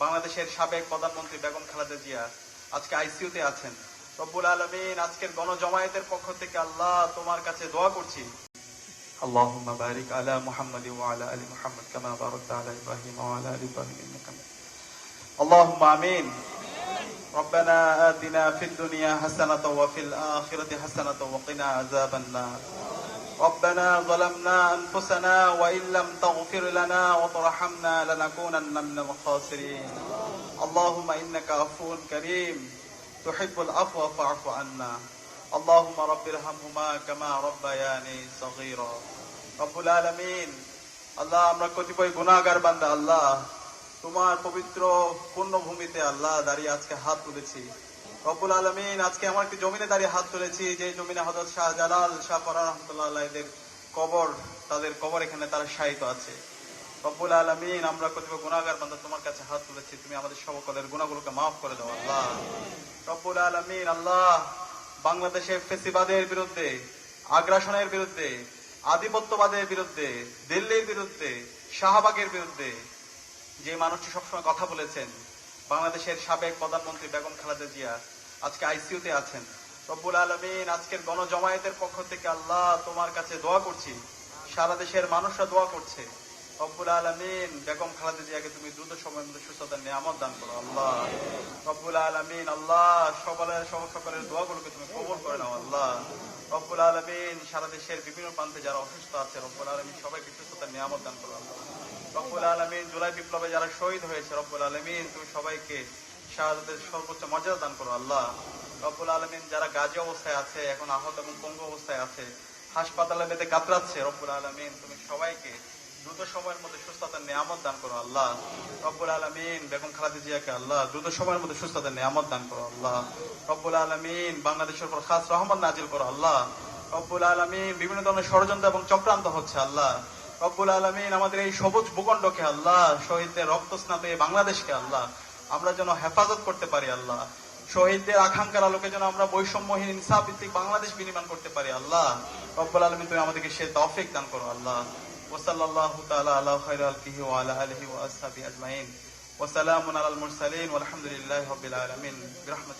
বাংলাদেশের সাবেক প্রধানমন্ত্রী বেগম খালেদা জিয়া আজকে আইসিইউতে আছেন রব্বুল আলমিন আজকের গণজমায়েতের পক্ষ থেকে আল্লাহ তোমার কাছে দোয়া করছি اللهم بارك على محمد وعلى ال محمد كما باركت على ابراهيم وعلى ال ابراهيم انك حميد اللهم امين ربنا آتنا في الدنيا حسنة وفي الآخرة حسنة وقنا عذاب النار ربنا ظلمنا أنفسنا وإن لم تغفر لنا وترحمنا لنكونن من الخاسرين اللهم إنك عفو كريم تحب العفو فاعف عنا اللهم رب ارحمهما كما ربياني صغيرا رب العالمين আল্লাহ আমরা কতিপয় গুণাগার বান্দা আল্লাহ তোমার পবিত্র পুণ্যভূমিতে আল্লাহ দাঁড়িয়ে আজকে হাত তুলেছি রব্বুল আলমিন, আজকে আমার একটি জমিনে দাঁড়িয়ে হাত তুলেছি। যে জমিনে হজরত শাহ জালাল শাহ ফরান রহমতুল্লাহ এদের কবর, তাদের কবর এখানে তারা শায়িত আছে। রব্বুল আলমিন, আমরা কতিপয় গুণাগার বান্দা, তোমার কাছে হাত তুলেছি। তুমি আমাদের সকলের গুণাগুলোকে মাফ করে দাও, আল্লাহ। রব্বুল আলমিন, আল্লাহ, বাংলাদেশের ফেসিবাদের বিরুদ্ধে, আগ্রাসনের বিরুদ্ধে, আধিপত্যবাদের বিরুদ্ধে, দিল্লির বিরুদ্ধে, শাহবাগের বিরুদ্ধে যে মানুষটি সবসময় কথা বলেছেন বাংলাদেশের সাবেক প্রধানমন্ত্রী বেগম খালেদা জিয়া আজকে আইসিইউতে আছেন। রব্বুল আলমিন, আজকের গণজমায়েতের পক্ষ থেকে আল্লাহ তোমার কাছে দোয়া করছি। সারা দেশের মানুষরা দোয়া করছে। রব্বুল আলমিন, বেগম খালেদা জিয়াকে তুমি দ্রুত সময়ের মধ্যে সুস্থতার নিয়ামত দান করো, আল্লাহ। রব্বুল আলমিন, আল্লাহ সকলের সকলের দোয়াগুলোকে তুমি কবর করে নাও, আল্লাহ। রব্বুল আলমিন, সারা দেশের বিভিন্ন প্রান্তে যারা অসুস্থ আছে, রব্বুল আলমিন সবাইকে সুস্থতার নিয়ামত দান করো, আল্লাহ। রব্বুল আলমিন জুলাই বিপ্লবে যারা শহীদ হয়েছে, রব্বুল আলমিন, তুমি সবাইকে শাহাদাতের সর্বোচ্চ মর্যাদা দান করো, আল্লাহ। রব্বুল আলমিন যারা গাজী অবস্থায় আছে, এখন আহত এবং পঙ্গু অবস্থায় আছে হাসপাতালে বেঁধে কাতরাচ্ছে, রব্বুল আলমিন, তুমি সবাইকে দ্রুত সময়ের মধ্যে সুস্থতার নিয়ামত দান করো, আল্লাহ। রব্বুল আলমিন, বেগম খালাদি জিয়াকে, আল্লাহ, দ্রুত সময়ের মধ্যে সুস্থতার নিয়ামত দান করো, আল্লাহ। রব্বুল আলমিন, বাংলাদেশের উপর খাস রহমত নাজিল করো, আল্লাহ। রব্বুল আলমিন, বিভিন্ন ধরনের ষড়যন্ত্র এবং চক্রান্ত হচ্ছে, আল্লাহ। রব্বুল আলমিন আমাদের এই সবুজ ভূখণ্ডকে আল্লাহ, শহীদদের রক্ত স্নাতে বাংলাদেশকে আল্লাহ, আমরা যেন হেফাজত করতে পারি আল্লাহ। শহীদদের আকাঙ্ক্ষার আলোকে যেন আমরা বৈষম্যহীন ইনসাফ ভিত্তিক বাংলাদেশ বিনির্মাণ করতে পারি আল্লাহ। রব্বুল আলমিন তুমি আমাদেরকে সে তৌফিক দান করো আল্লাহ। ওসাল্লাল্লাহু তাআলা আলা খায়রি আলকিহি ওয়া আলা আলিহি ওয়া আসহাবিহি আজমাইন। ওয়া সালামুন আলাল মুরসালিন, ওয়ালহামদুলিল্লাহি রাব্বিল আলামিন। আরহামার